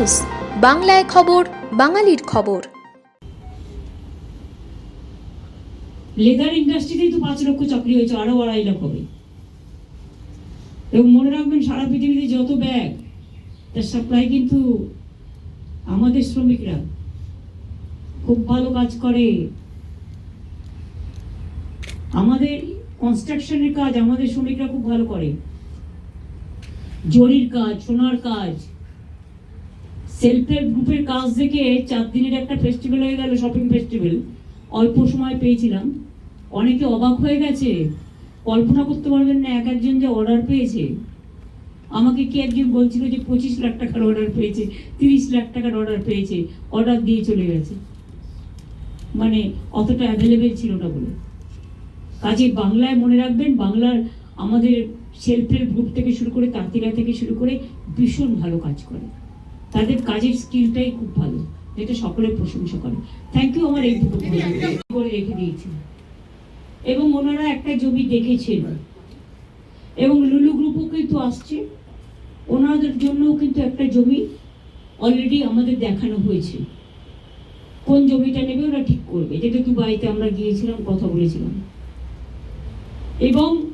News, বাংলায় খবর, বাঙালির খবর। লেদার ইন্ডাস্ট্রিতেই তো পাঁচ লক্ষ চাকরি হয়েছে, আরও আড়াই লাখ হবে। এবং মনে রাখবেন, সারা পৃথিবীতে যত ব্যাগ তার সাপ্লাই কিন্তু আমাদের শ্রমিকরা খুব ভালো কাজ করে। আমাদের কনস্ট্রাকশনের কাজ আমাদের শ্রমিকরা খুব ভালো করে। জরির কাজ, সোনার কাজ সেলফ হেল্প গ্রুপের কাজ দেখে চার দিনের একটা ফেস্টিভ্যাল হয়ে গেল শপিং ফেস্টিভ্যাল অল্প সময় পেয়েছিলাম। অনেকে অবাক হয়ে গেছে, কল্পনা করতে পারবেন না এক একজন যে অর্ডার পেয়েছে। আমাকে কি একজন বলছিল যে পঁচিশ লাখ টাকার অর্ডার পেয়েছে, তিরিশ লাখ টাকার অর্ডার পেয়েছে অর্ডার দিয়ে চলে গেছে। মানে অতটা অ্যাভেলেবেল ছিল না বলে। কাজে বাংলায় মনে রাখবেন, বাংলার আমাদের সেলফ হেল্প গ্রুপ থেকে শুরু করে তাঁতিরা থেকে শুরু করে ভীষণ ভালো কাজ করে। তাদের কাজের স্কিলটাই খুব ভালো যেটা সকলে প্রশংসা করে। থ্যাংক ইউ আমার এইটুকু করে রেখে দিয়েছি। এবং ওনারা একটা জমি দেখেছেন। এবং লুলু গ্রুপও কিন্তু আসছে। ওনাদের জন্যও কিন্তু একটা জমি অলরেডি আমাদের দেখানো হয়েছে। কোন জমিটা নেবে ওরা ঠিক করবে। যেটা দুবাইতে আমরা গিয়েছিলাম কথা বলেছিলাম। এবং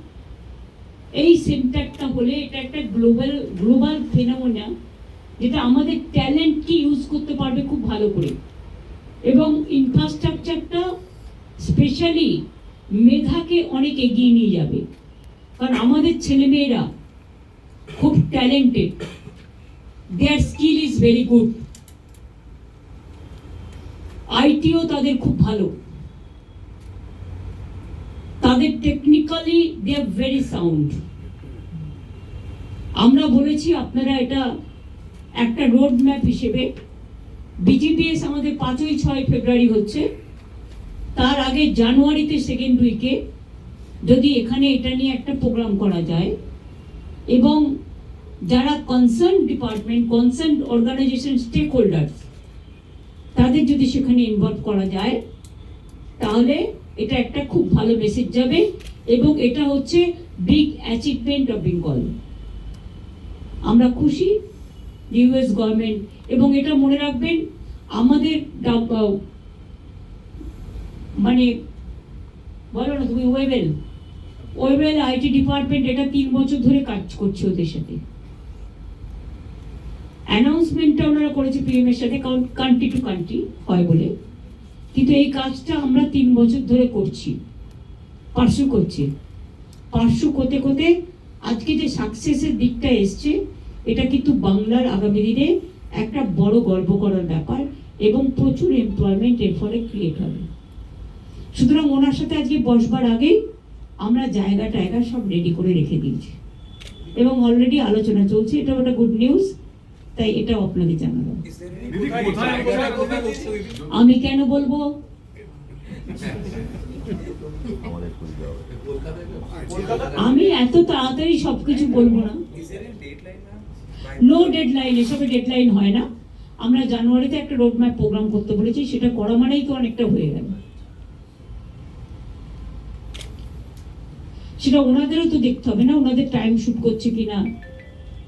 এই সেন্টারটা হলে এটা একটা গ্লোবাল গ্লোবাল ফেনোমেনা। যেটা আমাদের ট্যালেন্টকে ইউজ করতে পারবে খুব ভালো করে। এবং ইনফ্রাস্ট্রাকচারটা স্পেশালি মেধাকে অনেক এগিয়ে নিয়ে যাবে। কারণ আমাদের ছেলেমেয়েরা খুব talented their skill is very good ITO তাদের খুব ভালো। তাদের technically they are very sound আমরা বলেছি আপনারা এটা একটা রোড ম্যাপ হিসেবে বিজিপিএস আমাদের পাঁচই ছয় ফেব্রুয়ারি হচ্ছে। তার আগে জানুয়ারিতে সেকেন্ড উইকে যদি এখানে এটা নিয়ে একটা প্রোগ্রাম করা যায় এবং যারা concern department concern organisation stakeholders তাদের যদি সেখানে ইনভলভ করা যায়, তাহলে এটা একটা খুব ভালো মেসেজ যাবে এবং এটা হচ্ছে বিগ অ্যাচিভমেন্ট অফ বেঙ্গল আমরা খুশি ইউএস গভর্নমেন্ট এবং এটা মনে রাখবেন, আমাদের মানে বলো না তুমি ওয়েবেল ওয়েবেল আইটি ডিপার্টমেন্ট এটা তিন বছর ধরে কাজ করছে ওদের সাথে। অ্যানাউন্সমেন্টটা ওনারা করেছে পিএম এর সাথে কান্ট্রি টু কান্ট্রি হয় বলে। কিন্তু এই কাজটা আমরা তিন বছর ধরে করছি পার্শ্ব করছি। পার্শ্ব করতে করতে আজকে যে সাকসেসের দিকটা এসছে এটা কিন্তু বাংলার আগামী দিনে একটা বড় গর্ব করার ব্যাপার এবং প্রচুর এমপ্লয়মেন্ট এর ফলে ক্রিয়েট হবে। সুতরাং ওনার সাথে আজকে বসবার আগেই আমরা জায়গা টায়গা সব রেডি করে রেখে দিয়েছি। এবং অলরেডি আলোচনা চলছে এটা একটা গুড নিউজ তাই এটাও হচ্ছে দিদি? আমি কেন বলব? আমি এত তাড়াতাড়ি সবকিছু বলব না। নো ডেডলাইন এসবে ডেডলাইন হয় না। আমরা জানুয়ারিতে একটা রোড ম্যাপ প্রোগ্রাম করতে বলেছি, সেটা করা মানেই তো অনেকটা হয়ে গেল। সেটা ওনাদেরও তো দেখতে হবে না, ওনাদের টাইম শুট করছে কিনা,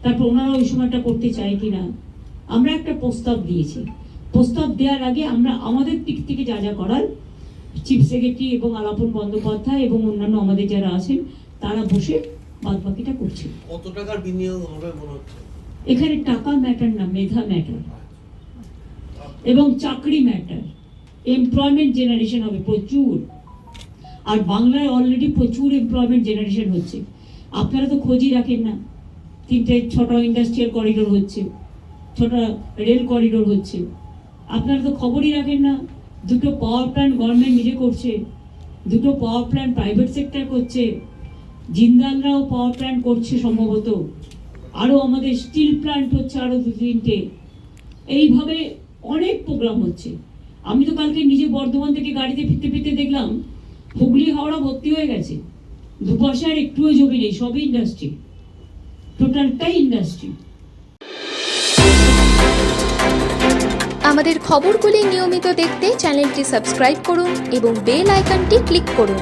তারপর ওনারা ওই সময়টা করতে চায় কিনা। আমরা একটা প্রস্তাব দিয়েছি। প্রস্তাব দেওয়ার আগে আমরা আমাদের দিক থেকে যা যা করার চিফ সেক্রেটারি এবং আলাপন বন্দ্যোপাধ্যায় এবং অন্যান্য আমাদের যারা আছেন, তারা বসে বাদ বাকিটা করছে। কত টাকার বিনিয়োগ হবে মনে হচ্ছে? এখানে টাকা ম্যাটার না, মেধা ম্যাটার এবং চাকরি ম্যাটার এমপ্লয়মেন্ট জেনারেশন হবে প্রচুর। আর বাংলায় অলরেডি প্রচুর এমপ্লয়মেন্ট জেনারেশন হচ্ছে। আপনারা তো খোঁজই রাখেন না। তিনটে ছটা ইন্ডাস্ট্রিয়াল করিডোর হচ্ছে, ছটা রেল করিডোর হচ্ছে। আপনারা তো খবরই রাখেন না। দুটো পাওয়ার প্ল্যান্ট গভর্নমেন্ট নিজে করছে, দুটো পাওয়ার প্ল্যান্ট প্রাইভেট সেক্টর করছে। জিন্দালরাও পাওয়ার প্ল্যান্ট করছে সম্ভবত। আরও আমাদের স্টিল প্ল্যান্ট হচ্ছে আরও দু তিনটে। এইভাবে অনেক প্রোগ্রাম হচ্ছে। আমি তো কালকে নিজে বর্ধমান থেকে গাড়িতে ফিরতে ফিরতে দেখলাম, হুগলি, হাওড়া ভর্তি হয়ে গেছে। দুপাশে আর একটুও জমি নেই, সবই ইন্ডাস্ট্রি টোটালটাই ইন্ডাস্ট্রি আমাদের খবরগুলি নিয়মিত দেখতে চ্যানেলটি সাবস্ক্রাইব করুন এবং বেল আইকনটি ক্লিক করুন।